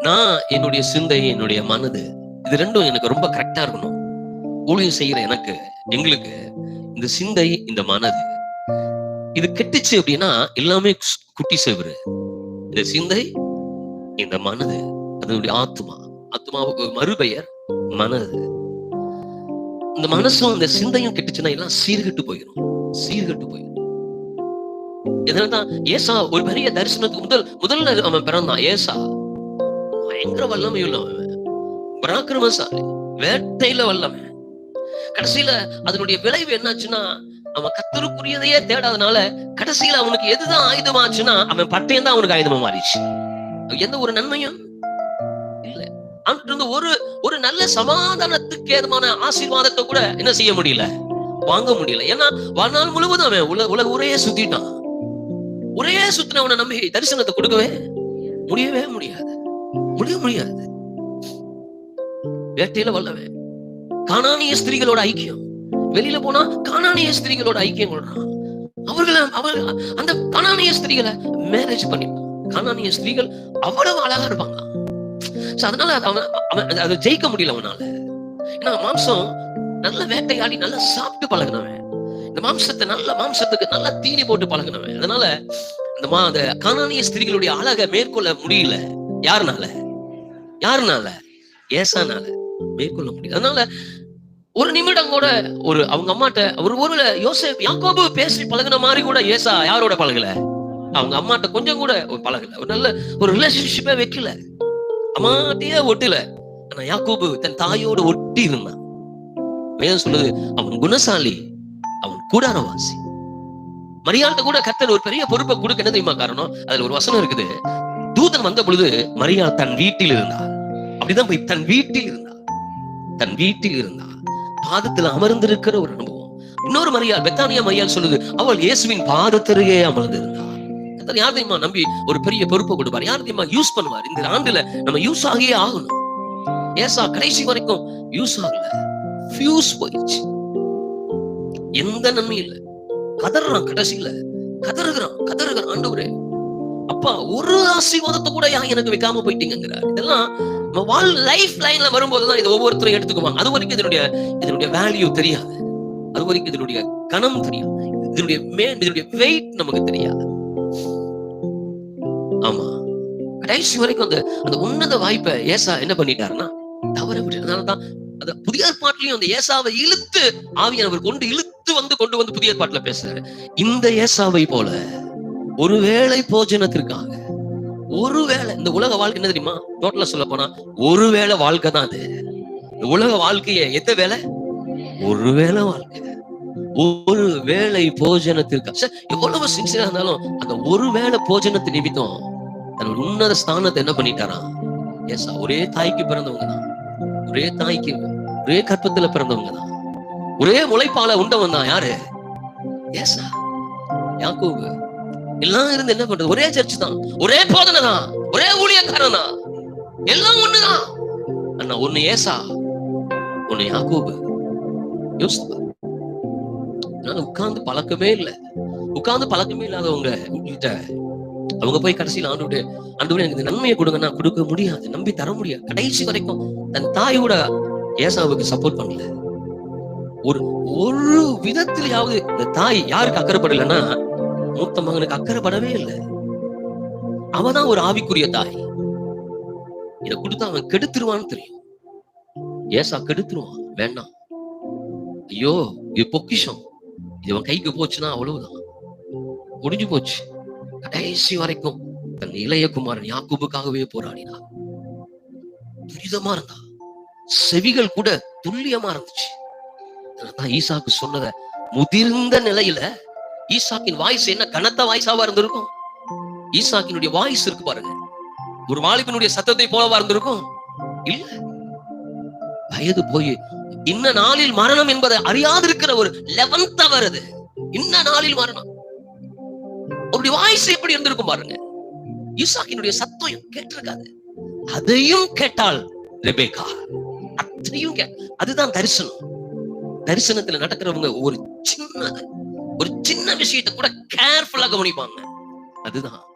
நான் என்னுடைய சிந்தை என்னுடைய மனது இது ரெண்டும் எனக்கு ரொம்ப கரெக்டா இருக்கணும். ஊழியம் செய்யற எனக்கு எங்களுக்கு இந்த சிந்தை இந்த மனது இது கெட்டுச்சு அப்படின்னா எல்லாமே குட்டி செவரு. இந்த சிந்தை இந்த மனது அதனுடைய ஆத்மா. ஆத்மாவுக்கு மறுபெயர் மனது. இந்த மனசும் இந்த சிந்தையும் கெட்டுச்சுன்னா எல்லாம் சீர்கெட்டு போயிடும் சீர்கெட்டு போயிடும் இதனால்தான் ஏசா ஒரு பெரிய தரிசனத்துக்கு முதல் முதல்ல அவன் பிறந்தான் ஏசா. பயங்கர வல்லமை உள்ளவன் பராக்கிரமசாலி வேட்டையில வல்லவன். கடைசியில அதனுடைய விளைவு என்னாச்சுன்னா அவன் கத்தருக்குரியதையே தேடாதனால கடைசியில அவனுக்கு எதுதான் ஆயுதமாச்சுன்னா அவன் பட்டயம் தான் அவனுக்கு ஆயுதமா மாறிச்சு எந்த ஒரு நன்மையும் இல்ல. அவன் ஒரு ஒரு நல்ல சமாதானத்துக்கு ஏதமான ஆசீர்வாதத்தை கூட என்ன செய்ய முடியல? வாங்க முடியல. ஏன்னா வாழ்நாள் முழுவதும் அவன் உலக உலக உரையே சுத்திட்டான். சுத்தின சுத்தினவனை நம்பி தரிசனத்தை கொடுக்கவே முடியவே முடியாது. முடிய முடியாது. வேட்டையில வல்லவன். காணானிய ஸ்திரீகளோட ஐக்கியம். வெளியில போனா காணானிய ஸ்திரீகளோட ஐக்கியம் கொள்றான். அவர்களை அவர் அந்த காணானிய ஸ்திரீகளை மேரேஜ் பண்ணி காணானிய ஸ்திரீகள் அவ்வளவு அழகா இருப்பாங்க. அதனால அது அவன் அவன் அதை ஜெயிக்க முடியல அவனால. ஏன்னா மாம்சம் நல்ல வேட்டையாடி நல்லா சாப்பிட்டு பழகினவன். இந்த மாம்சத்தை நல்ல மாம்சத்துக்கு நல்லா தீனி போட்டு பழகினவன். அதனால இந்த மா அந்த காணானிய ஸ்திரீகளுடைய அழகை மேற்கொள்ள முடியல. யாருனால? யாருனால? ஏசானால. மேற்கொள்ள முடியல. அதனால ஒரு நிமிடம் கூட ஒரு அவங்க அம்மாட்ட ஒரு ஒருவேளை யோசே யாக்கோபு பேசி பழகுன மாதிரி கூட ஏசா யாரோட பழகல? அவங்க அம்மாட்ட கொஞ்சம் கூட பழகல. ஒரு நல்ல ஒரு ரிலேஷன்ஷிப்பே வைக்கல. அம்மாட்டையே ஒட்டல. ஆனா யாக்கோபு தன் தாயோட ஒட்டி இருந்தான். வேதம் சொல்லுது அவன் குணசாலி அவன் கூடாரவாசி. மரியாதை கூட கத்தர் ஒரு பெரிய பொறுப்பை கொடுக்க என்ன தெரியுமா காரணம்? அதுல ஒரு வசனம் இருக்குது. தூதன் வந்த பொழுது மரியா தன் வீட்டில் இருந்தார் அப்படிதான் போய் தன் வீட்டில் இருந்தார் தன் வீட்டில் இருந்தார் பாதத்தில் அமர்ந்திருக்கிற ஒரு அனுபவம். இன்னொரு மரியாள் பெத்தானியா மரியாள் சொல்லுது அவள் இயேசுவின் பாதத்திற்கே அமர்ந்திருந்தார் யார் தெரியுமா நம்பி ஒரு பெரிய பொறுப்பை கொடுப்பார். யார் தெரியுமா யூஸ் பண்ணுவார். இந்த ஆண்டுல நம்ம யூஸ் ஆகியே ஆகணும். ஏசா கடைசி வரைக்கும் யூஸ் ஆகல. ஃபியூஸ் போயிடுச்சு. எந்த நன்மையும் இல்ல. கதறான் கடைசியில. கதறுகிறான் கதறுகிறான். ஆண்டவரே அப்பா ஒரு ஆசீர்வாதத்தை கூட ஏன் எனக்கு வைக்காம போயிட்டீங்கிறார் இதெல்லாம் நம்ம வாழ் லைஃப் லைன்ல வரும்போதுதான் இது ஒவ்வொருத்தரும் எடுத்துக்குவாங்க. அது வரைக்கும் இதனுடைய இதனுடைய வேல்யூ தெரியாது. அது வரைக்கும் இதனுடைய கணம் தெரியாது. இதனுடைய மே இதனுடைய வெயிட் நமக்கு தெரியாது. ஆமா. கடைசி வரைக்கும் அந்த அந்த உன்னத வாய்ப்பை ஏசா என்ன பண்ணிட்டாருன்னா தவற விட்டுறதுனாலதான் அந்த புதிய ஏற்பாட்டிலையும் அந்த ஏசாவை இழுத்து ஆவியானவர் கொண்டு இழுத்து வந்து கொண்டு வந்து புதிய ஏற்பாட்டுல பேசுறாரு. இந்த ஏசாவை போல ஒருவேளை போஜனத்திற்காக ஒருவேளை இந்த உலக வாழ்க்கை என்ன தெரியுமா? டோட்டலா சொல்ல போனா ஒருவேளை வாழ்க்கை தான் அது. இந்த உலக வாழ்க்கைய எத்த வேலை ஒருவேளை வாழ்க்கை. ஒரு வேளை போஜனத்திற்காக சே, எவ்வளவு சிக்ஸா இருந்தாலும் அந்த ஒரு வேளை போஜனத்தை நிமித்தம் தன்னோட உன்னத ஸ்தானத்தை என்ன பண்ணிட்டாராம் ஏசா ஒரே தாய்க்கு பிறந்தவங்க தான். ஒரே தாய்க்கு ஒரே கற்பத்துல பிறந்தவங்க தான். ஒரே முளைப்பால உண்டவன் தான் யாரு? ஏசா யாக்கோபு. எல்லாம் இருந்து என்ன பண்றது? ஒரே சர்ச் தான். ஒரே போதனை தான். ஒரே ஊழியக்காரன். தான் எல்லாம் ஒண்ணுதான். அண்ணா ஒண்ணு ஏசா ஒண்ணு யாக்கோபு. யோசிப்பா நான் உட்கார்ந்து பழக்கமே இல்லை. உட்கார்ந்து பழக்கமே இல்லாதவங்க கிட்ட அவங்க போய் கடைசியில் ஆண்டு ஆண்டு எனக்கு இந்த நன்மையை கொடுங்கன்னா கொடுக்க முடியாது. நம்பி தர முடியாது. கடைசி வரைக்கும் தன் தாயோட ஏசாவுக்கு சப்போர்ட் பண்ணல. ஒரு ஒரு விதத்திலேயாவது இந்த தாய் யாருக்கு அக்கறைப்படலைன்னா மூத்த மகனுக்கு அக்கறைப்படவே இல்லை. அவதான் ஒரு ஆவிக்குரிய தாய். இத கொடுத்து அவன் கெடுத்துருவான்னு தெரியும். ஏசா கெடுத்துருவான். வேண்டாம். ஐயோ இது பொக்கிஷம். இது அவன் கைக்கு போச்சுன்னா அவ்வளவுதான். முடிஞ்சு போச்சு. கடைசி வரைக்கும் தன் இளைய குமாரன் யாக்கூபுக்காகவே போராடினார் துரிதமா இருந்தா. செவிகள் கூட துல்லியமா இருந்துச்சு. ஈசாக்கு சொன்னத முதிர்ந்த நிலையில ஈசாக்கின் வாய்ஸ் என்ன கனத்த வாய்ஸாவா இருந்திருக்கும்? ஈசாக்கினுடைய வாய்ஸ் இருக்கு பாருங்க. ஒரு வாலிபனுடைய சத்தத்தை போலவா இருந்திருக்கும்? இல்ல. வயது போய் இன்ன நாளில் மரணம் என்பதை அறியாதிருக்கிற ஒரு லெவன்த் வருது இன்ன நாளில் மரணம். அவருடைய வாய்ஸ் எப்படி இருந்திருக்கும் பாருங்க. ஈசாக்கினுடைய சத்தம் கேட்டிருக்காது. அதையும் கேட்டால் ரெபேகா அதையும் கே அதுதான் தரிசனம். தரிசனத்துல நடக்கிறவங்க ஒரு சின்ன ஒரு சின்ன விஷயத்தை கூட கேர்ஃபுல்லா கவனிப்பாங்க. அதுதான்.